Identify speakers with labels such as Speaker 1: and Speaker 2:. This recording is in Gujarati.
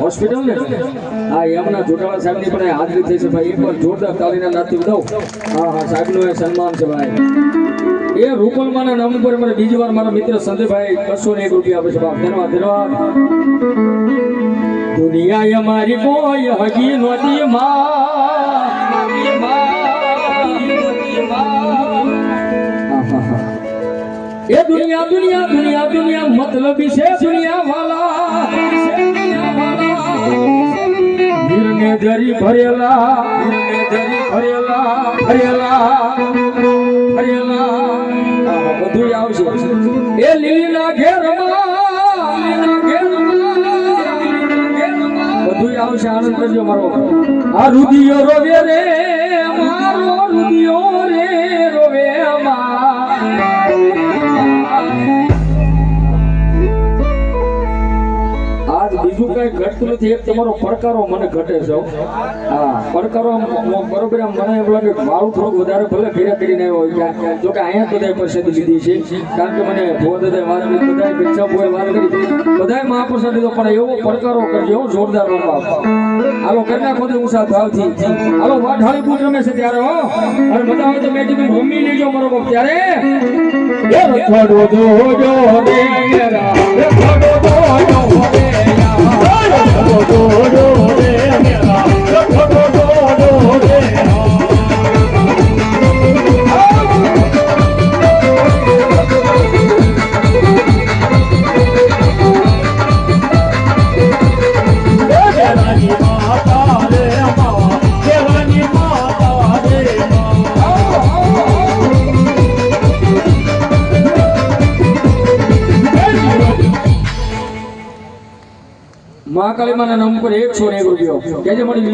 Speaker 1: હોસ્પિટલ ને? હા એમના જોટાળા સાહેબની પણ હાજરી થઈ છે ભાઈ. એકવાર જોરદાર તાલીના નાથી દઉં હા હા, સાહેબનું એ સન્માન છે ભાઈ. એ રૂપલમાના નામ ઉપર મને બીજી વાર મારા મિત્ર સંજયભાઈ બસો ને એક રૂપિયા આપે છે બાપ. ધન્યવાદ ધન્યવાદ. દુનિયા અમારી કોઈ હગી નહોતી એ દુનિયા દુનિયા દુનિયા દુનિયા, મતલબી છે વીરને ધરી ભરેલા વીરને ધરી ભરેલા ભરેલા ભરેલા. બધું આવશે એ લીલીના ઘેરમાં. લીલીના ઘેરમાં બધુંય આવશે, આનંદ કરજો મારો આ રુદિયો રોવે રે, મારો રુદિયો રે. બીજું કઈ ઘટતું નથી. એક તમારો પડકારો મને ઘટે છે હા. પડકારો બરોબર મને એમ લાગે મારું થોડુંક વધારે ભલે ઘેરા કરીને આવ્યો હોય. જો કે અહીંયા બધા પ્રસાદી લીધી છે. કારણ કે મને ભો દાદાએ વાત કરી બધાય બચ્ચા ભોએ વાત કરી. બધાએ મહાપ્રસાદ લીધો પણ એવો પડકારો કરજો એવો જોરદાર બાપ હાલો કરી નાખો તો ઊંચા ભાવથી. હાલો વાઢાળી પૂજ રમે છે ત્યારે હો. અને બધા આવે તો મેં કીધું રમી લેજો મારો બાપ ત્યારે. એ રખડો જો રે મેરા રખડો જો રે મહાકાળી માના નામ પર એકસો ને એક કેજે મળી બીજું